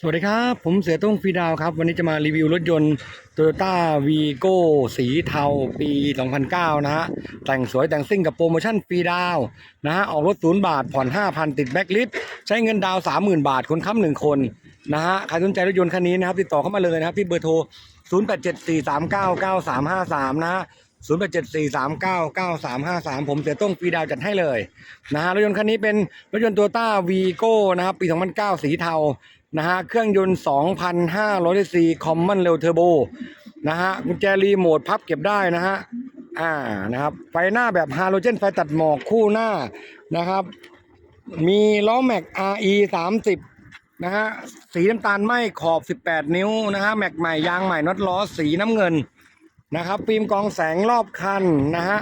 สวัสดีครับ ผมเสือต้งฟีดาวครับ วันนี้จะมารีวิวรถยนต์ Toyota Vigo สีเทาปี 2009 นะฮะ แต่งสวยแต่งซิ่งกับโปรโมชั่นฟรีดาวนะฮะ ออกรถศูนย์บาท ผ่อน 5,000 ติดแบ็กลิสใช้เงินดาว 30,000 บาท คนค้ำหนึ่งคนนะฮะ ใครสนใจรถยนต์คันนี้นะครับ ติดต่อเข้ามาเลยนะครับ ที่เบอร์โทร 0874399353 นะฮะ0874399353 ผมเสือต้งฟีดาวจัดให้เลยนะฮะรถยนต์คันนี้เป็นรถยนต์ Toyota Vigo นะครับปี 2009 สีเทา นะฮะเครื่องยนต์ 2,500 cc Common Rail Turbo นะฮะกุญแจรีโมทพับเก็บได้นะฮะอ่านะครับไฟหน้าแบบฮาโลเจนไฟตัดหมอกคู่หน้านะครับ มีล้อแม็ก RE 30นะฮะสีน้ำตาลไหมขอบ 18 นิ้วนะฮะแม็กใหม่ยางใหม่น็อตล้อสีน้ำเงินนะครับฟิล์มกองแสงรอบคันนะฮะ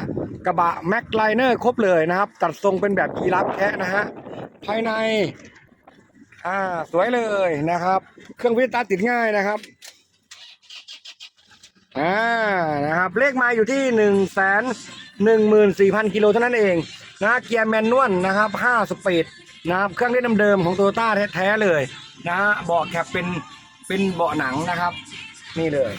กระบะแม็กไลเนอร์ครบเลยนะครับ ตัดทรงเป็นแบบกีรับแคะนะฮะภายใน อ่าสวยเลยนะครับ เครื่องวิทย์ตาร์ติดง่ายนะครับอ่านะครับเลขมาอยู่ที่หนึ่งแสนหนึ่งหมื่นสี่พันกิโลเท่านั้นเองนะเกียร์แมนนวลนะครับห้าสปีดนะครับเครื่องเล่นเดิมๆของโตโยต้าแท้ๆเลยนะฮะเบาะแคปเป็นเป็นเบาะหนังนะครับ นี่เลย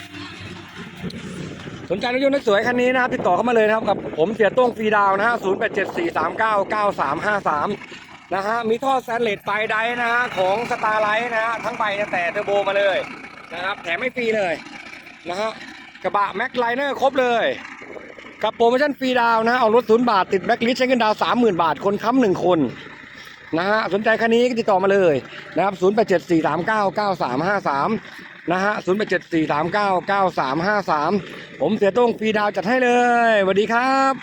สนใจรถยนต์สวยคันนี้นะครับ ติดต่อเข้ามาเลยนะครับกับผมเสียต้งฟรีดาวนะฮะศูนย์แปดเจ็ดสี่สามเก้าเก้าสามห้าสาม นะฮะมีท่อแซนเลสไฟไดนะฮะของสตาร์ไลท์นะฮะทั้งใบตั้งแต่เทอร์โบมาเลยนะครับแถมไม่ฟรีเลยนะฮะกระบะแม็กไลเนอร์ครบเลย กับโปรโมชั่นฟรีดาวนะฮะเอารถศูนย์บาท ติดแบ็กลิสใช้เงินดาวสามหมื่นบาท คนค้ำหนึ่งคนนะฮะสนใจคันนี้ก็ติดต่อมาเลยนะครับศูนย์แปดเจ็ดสี่สามเก้าเก้าสามห้าสามนะฮะศูนย์แปดเจ็ดสี่สามเก้าเก้าสามห้าสามผมเสียต้งฟรีดาวจัดให้เลยสวัสดีครับ